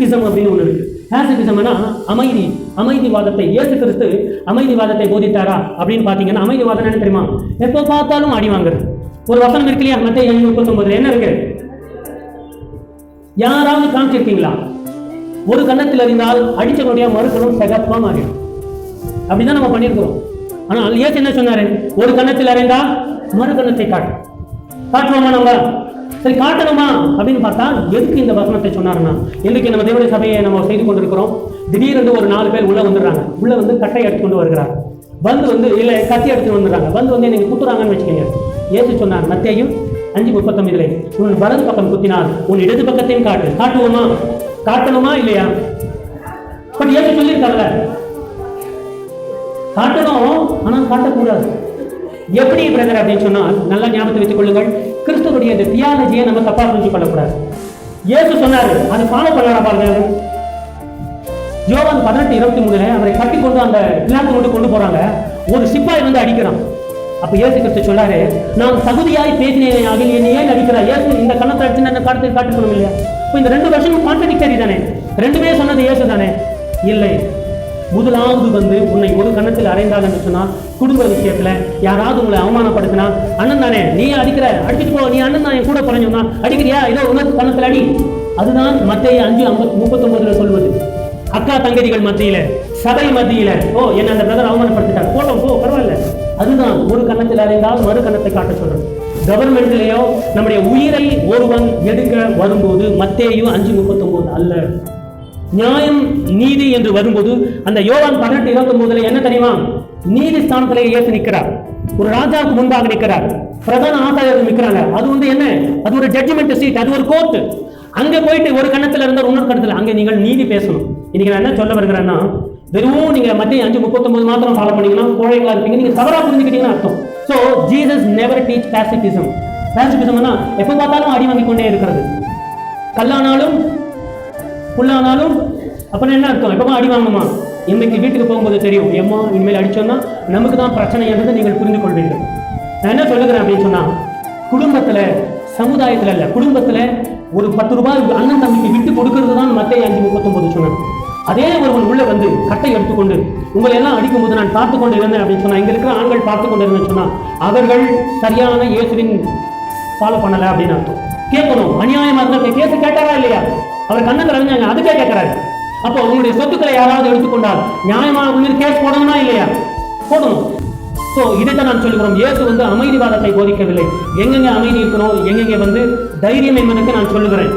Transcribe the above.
பேசிபிசம் அப்படின்னு ஒன்று இருக்கு. பேசிபிசம்னா அமைதி அமைதிவாதத்தை இயேசு கிறிஸ்து அமைதிவாதத்தை போதித்தாரா அப்படின்னு பார்த்தீங்கன்னா அமைதிவாதம் என்ன தெரியுமா? எப்போ பார்த்தாலும் அடி வாங்குறது. ஒரு வசனம் இருக்கு இல்லையா? மத்திய முப்பத்தொன்பதுல என்ன இருக்கு? யாராவது காமிச்சிருக்கீங்களா? ஒரு கன்னத்தில் அறிந்தால் அடிச்சவனுடைய மறுக்கணும் சகப்பா மாறிடும். அப்படிதான் நம்ம பண்ணியிருக்கிறோம். ஆனால் ஏசு என்ன சொன்னாரு? ஒரு கன்னத்தில் அறிந்தால் மறு கன்னத்தை காட்டும். காட்டுவோமா நம்ம? சரி காட்டணுமா? அப்படின்னு பார்த்தா எதுக்கு இந்த வசனத்தை சொன்னாருன்னா இன்றைக்கு நம்ம தேவடைய சபையை நம்ம செய்து கொண்டிருக்கிறோம். திடீரென்று ஒரு நாலு பேர் உள்ள வந்துடுறாங்க. உள்ள வந்து கட்டை எடுத்து கொண்டு வருகிறார். வந்து வந்து இல்லை கத்தி எடுத்துட்டு வந்துடுறாங்க. வந்து வந்து எனக்கு குத்துறாங்கன்னு வச்சுக்கோங்க. ஏசு சொன்னார் மத்தியும் அஞ்சு முப்பத்தொன்பதுல உன் வலது பக்கம் குத்தினார் உன் இடது பக்கத்தையும் காட்டு. காட்டுவோமா? காட்டணுமா இல்லையா? பட் ஏசு சொல்லியிருக்காங்க காட்டணும் ஆனால் காட்டக்கூடாது. எப்படி பிரதர் அப்படின்னு சொன்னால் நல்லா ஞாபகத்தை வைத்துக் கொள்ளுங்கள். கிறிஸ்துவனுடைய இந்த தியாலஜியை நம்ம தப்பா புரிஞ்சு கொள்ளக்கூடாது. இயேசு சொன்னாரு அது ஃபாலோ பண்ணலாம் பாருங்க. ஜோவான் பதினெட்டு இருபத்தி மூணுல அவரை கட்டி கொண்டு அந்த விழாத்து கொண்டு கொண்டு போறாங்க. ஒரு சிப்பாய் வந்து அடிக்கிறான். அப்ப இயேசு கிறிஸ்து சொல்லாரு நான் தகுதியாய் பேசினேன் ஆகில் என்னை ஏன் அடிக்கிறா இயேசு இந்த கண்ணத்தை அடிச்சு நான் காட்டு காட்டுக்கணும் இல்லையா? இப்போ இந்த ரெண்டு வருஷமும் கான்ட்ரடிக்டரி தானே. ரெண்டுமே சொன்னது இயேசு தானே. இல்லை முதலாவது வந்து உன்னை ஒரு கன்னத்தில் அறைந்தால் என்று சொன்னால் குடும்ப விஷயத்துல யாராவது உங்களை அவமானப்படுத்தினா அண்ணன் தானே நீ அடிக்கிற? அடிச்சுட்டு போ நீ அண்ணன் தான் என் கூட குறைஞ்சோம்னா அடிக்கிறியா? ஏதோ உனக்கு கணத்துல அடி அதுதான் மத்திய அஞ்சு ஐம்பத்தி முப்பத்தொன்பதுல சொல்வது. அக்கா தங்கதிகள் மத்தியில சபை மத்தியில ஓ என்ன அந்த பிரதர் அவமானப்படுத்திட்டார். போட்டோம் போ பரவாயில்ல. அதுதான் ஒரு கன்னத்தில் அடைந்தால் மறு கணத்தை காட்ட சொல்றது. கவர்மெண்ட்லயோ நம்முடைய உயிரை ஒருவன் எடுக்க வரும்போது மத்தேயும் அஞ்சு முப்பத்தொன்பது அல்ல. நியாயம் நீதி என்று வரும்போது அந்த யோவான் பதினெட்டு இருபத்தி ஒன்பதுல என்ன தெரியுமா? நீதி ஸ்தானத்திலே ஏற்று நிற்கிறார். ஒரு ராஜாவுக்கு முன்பாக நிற்கிறார். பிரதான ஆசாரியர்கள் நிற்கிறாங்க. அது வந்து என்ன? அது ஒரு ஜட்ஜ்மெண்ட் சீட் அது ஒரு கோர்ட் அங்க போயிட்டு ஒரு கணத்துல இருந்தால் இன்னொரு கணத்துல அங்க நீங்கள் நீதி பேசணும். இன்னைக்கு நான் என்ன சொல்ல வருகிறேன்னா வெறும் நீங்க மத்திய அஞ்சு முப்பத்தொன்பது மாத்திரம் ஃபாலோ பண்ணீங்கன்னா கோழைகளா இருப்பீங்க. நீங்க தவறா புரிஞ்சுக்கிட்டீங்கன்னு அர்த்தம். So Jesus never teach pacifism பேசிபிசம்னா எப்போ பார்த்தாலும் அடி வாங்கி கொண்டே இருக்கிறது. கல்லானாலும் புல்லானாலும் அப்புறம் என்ன அர்த்தம்? எப்பமா அடி வாங்குமா இன்னைக்கு வீட்டுக்கு போகும்போது தெரியும். எம்மா இனிமேல் அடிச்சோம்னா நமக்கு தான் பிரச்சனை என்றதை நீங்கள் புரிந்து கொள்வீர்கள். நான் என்ன சொல்லுகிறேன் அப்படின்னு சொன்னா குடும்பத்துல சமுதாயத்துல இல்லை குடும்பத்துல ஒரு பத்து ரூபாய் அண்ணன் தம்பிக்கு விட்டு கொடுக்கறது தான் மத்திய அஞ்சு முப்பத்தொன்பது சொன்னேன். அதே ஒருவன் உள்ள வந்து கட்டை எடுத்துக்கொண்டு உங்களை எல்லாம் அடிக்கும்போது நான் பார்த்து கொண்டு இருந்தேன் அப்படின்னு சொன்னா இங்க இருக்கிற ஆண்கள் பார்த்து கொண்டு இருந்தேன்னு சொன்னா அவர்கள் சரியான இயேசுவின் ஃபாலோ பண்ணல அப்படின்னு அர்த்தம். கேட்கணும். அநியாயமா இருந்தால் கேஸ் கேட்டாரா இல்லையா? அவர் கண்ணத்தில் அறிஞ்சாங்க அதுக்கே கேட்கறாரு. அப்போ உங்களுடைய சொத்துக்களை யாராவது எடுத்துக்கொண்டால் நியாயமான உங்க கேஸ் போடணுமா இல்லையா? போடணும். ஸோ இதைத்தான் நான் சொல்லுகிறோம். இயேசு வந்து அமைதிவாதத்தை போதிக்கவில்லை. எங்கெங்க அமைதி இருக்கணும் எங்கெங்க வந்து தைரியம் என்பதற்கு நான் சொல்லுகிறேன்.